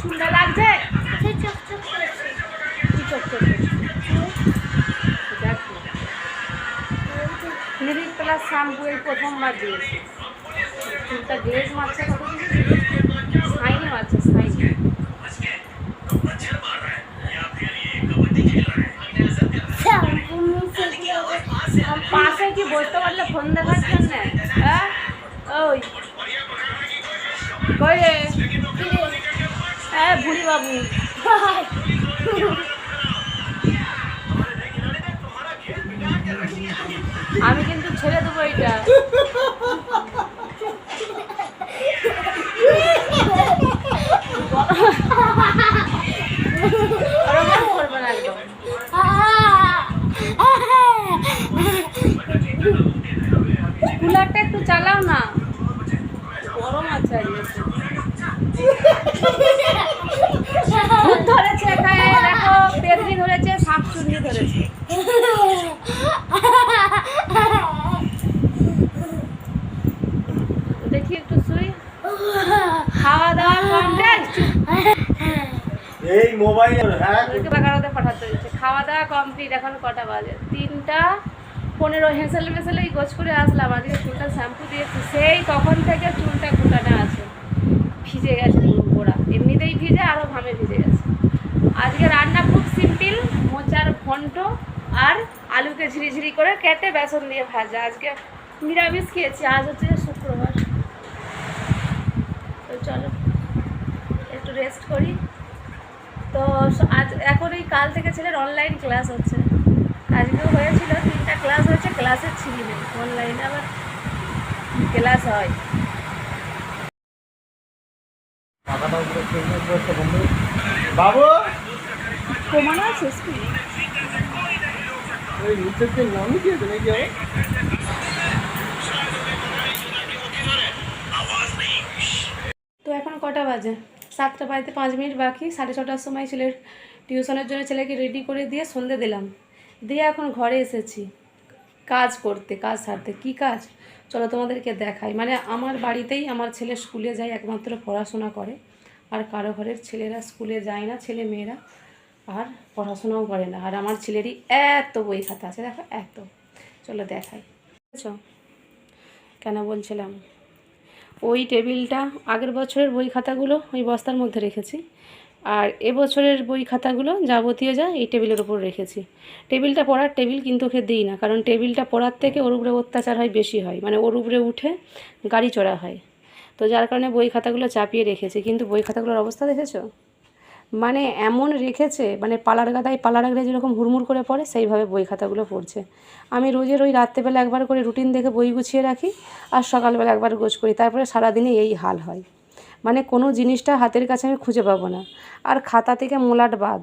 চুলটা লাগছে? সেই চকচক করেছে। কি চোখ চোখ দেখ ক্লিনিক প্লাস শ্যাম্পু এই প্রথমবার দিয়েছে। চুলটা গ্লেজ মারছে সাইনি মারছে সাইনি। পাশে কি বসতে পারলে ফোন দেখার জন্য? হ্যাঁ? ওই। হ্যাঁ ভুলি বাবু। আমি কিন্তু ছেড়ে দেবো এটা কুলারটা একটু চালাও না। আজকে ভূত ধরেছে এখানে দেখো পেতনি ধরেছে সাপ ধরেছে। দেখি একটু শুই। খাওয়া দাওয়া কমপ্লিট এই মোবাইল হ্যাঁ। পাঠাতে হচ্ছে খাওয়া দাওয়া কমপ্লিট এখন কটা বাজে? তিনটা পনেরো হেসেল মেসেলে গোছ করে আসলাম, আজকে চুলটা শ্যাম্পু দিয়েছি, সেই তখন থেকে চুলটা গুটানো আছে। ভিজে গেছে গোড়া, এমনিতেই ভিজে আরও ঘামে ভিজে গেছে। আজকে রান্না খুব সিম্পল, মোচার ঘন্ট আর আলুকে ঝিরিঝিরি করে কেটে বেসন দিয়ে ভাজা। আজকে নিরামিষ খেয়েছি, আজ হচ্ছে শুক্রবার। তো চলো, একটু রেস্ট করি। তো আজ এখন এই কাল থেকে ছেলের অনলাইন ক্লাস হচ্ছে। আজকেও হয়েছিল। ক্লাসে ছিলি অনলাইনে আবার ক্লাস হয়। বাবু? কমানো আছে কি ওই নাকি তো এখন কটা বাজে? সাতটা বাজতে পাঁচ মিনিট বাকি। সাড়ে ছটার সময় ছেলের টিউশনের জন্য ছেলেকে রেডি করে দিয়ে সন্ধে দিলাম। দিয়ে এখন ঘরে এসেছি। কাজ করতে, কাজ সারতে, কি কাজ? চলো তোমাদেরকে দেখাই। মানে আমার বাড়িতেই আমার ছেলে স্কুলে যায়, একমাত্র পড়াশোনা করে। আর কারও ঘরের ছেলেরা স্কুলে যায় না, ছেলে মেয়েরা। আর পড়াশোনাও করে না। আর আমার ছেলেরই এত বই খাতা আছে, দেখো এত। চলো দেখাই। বুঝেছ? কেন বলছিলাম? ওই টেবিলটা আগের বছরের বই খাতাগুলো ওই বস্তার মধ্যে রেখেছি। আর এবছরের বই খাতাগুলো যাবতীয় যা এই টেবিলের উপর রেখেছি। টেবিলটা পড়ার টেবিল কিন্তু ওকে দিই না, কারণ টেবিলটা পড়ার থেকে ওর উপরে অত্যাচার হয় বেশি হয় মানে ওর উপরে উঠে গাড়ি চড়া হয়। তো যার কারণে বই খাতাগুলো চাপিয়ে রেখেছি, কিন্তু বই খাতাগুলোর অবস্থা দেখেছ? মানে এমন রেখেছে মানে পালার গাদায় পালার গাদায় যেরকম হুড়মুড় করে পড়ে, সেইভাবে বই খাতাগুলো পড়ছে। আমি রোজের ওই রাত্রেবেলা একবার করে রুটিন দেখে বই গুছিয়ে রাখি, আর সকালবেলা একবার গোছ করি, তারপরে সারাদিনে এই হাল হয়। মানে কোনো জিনিসটা হাতের কাছে আমি খুঁজে পাবো না। আর খাতা থেকে মোলাট বাদ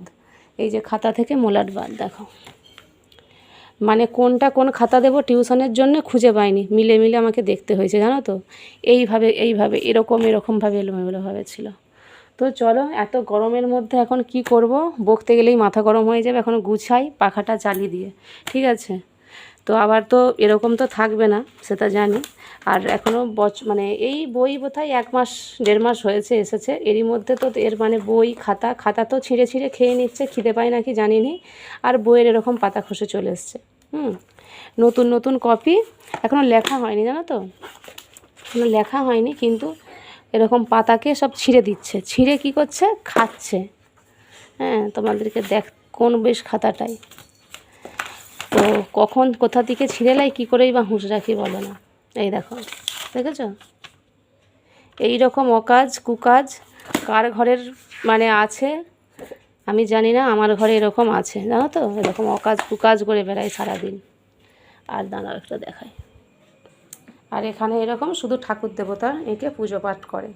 এই যে খাতা থেকে মোলাট বাদ দেখো। মানে কোনটা কোন খাতা দেবো টিউশনের জন্য খুঁজে পাইনি। মিলে মিলে আমাকে দেখতে হয়েছে, জানো তো? এইভাবে এইভাবে, এরকম, এরকমভাবে এলোমেলোভাবে ছিল। তো চলো, এত গরমের মধ্যে এখন কি করব? বকতে গেলেই মাথা গরম হয়ে যাবে। এখন গুছাই, পাখাটা চালিয়ে দিয়ে। ঠিক আছে? তো আবার তো এরকম তো থাকবে না, সেটা জানি। আর এখনও বচ মানে এই বই বোধহয় এক মাস, দেড় মাস হয়েছে, এসেছে। এরই মধ্যে তো এর মানে বই, খাতা খাতা তো ছিঁড়ে ছিঁড়ে খেয়ে নিচ্ছে, খিদে পায় নাকি জানি নি আর বইয়ের এরকম পাতা খসে চলে এসছে, হুম। নতুন নতুন কপি এখনও লেখা হয়নি, জানো তো? এখনও লেখা হয়নি, কিন্তু এরকম পাতাকে সব ছিঁড়ে দিচ্ছে। ছিঁড়ে কি করছে? খাচ্ছে। হ্যাঁ তোমাদেরকে দেখ, কোন বেশ খাতাটাই। কখন কোথা থেকে ছিঁড়ে লাই, কী করেই বা হুঁশ রাখি বলো না। এই দেখো, দেখেছ? এই রকম অকাজ, কুকাজ কার ঘরের মানে আছে? আমি জানি না, আমার ঘরে এরকম আছে, জানো তো? এরকম অকাজ, কুকাজ করে বেড়াই সারাদিন। আর দাঁড়াও, একটা দেখায় আর এখানে এরকম শুধু ঠাকুর দেবতার এঁকে পুজো পাঠ করে।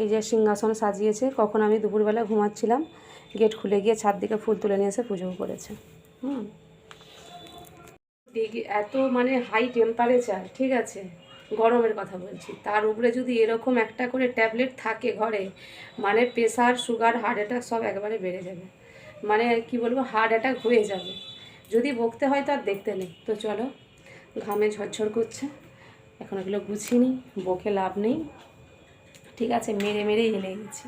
এই যে সিংহাসন সাজিয়েছে, কখন আমি দুপুরবেলা ঘুমাচ্ছিলাম, গেট খুলে গিয়ে ছাদ দিকে ফুল তুলে নিয়ে এসে পুজো করেছে। হুম। ডিগ্রি এত মানে হাই টেম্পারেচার ঠিক আছে? গরমের কথা বলছি। তার উপরে যদি এরকম একটা করে ট্যাবলেট থাকে ঘরে মানে প্রেশার সুগার হার্ট অ্যাটাক সব একবারে বেড়ে যাবে। মানে কি বলব হার্ট অ্যাটাক হয়ে যাবে। যদি বকতে হয় তো আর দেখতে নেই। তো চলো, ঘামে ঝরঝর করছে। এখন এগুলো গুছিয়ে নিই, বকে লাভ নেই। ঠিক আছে, মেরে মেরেই হেলে গেছি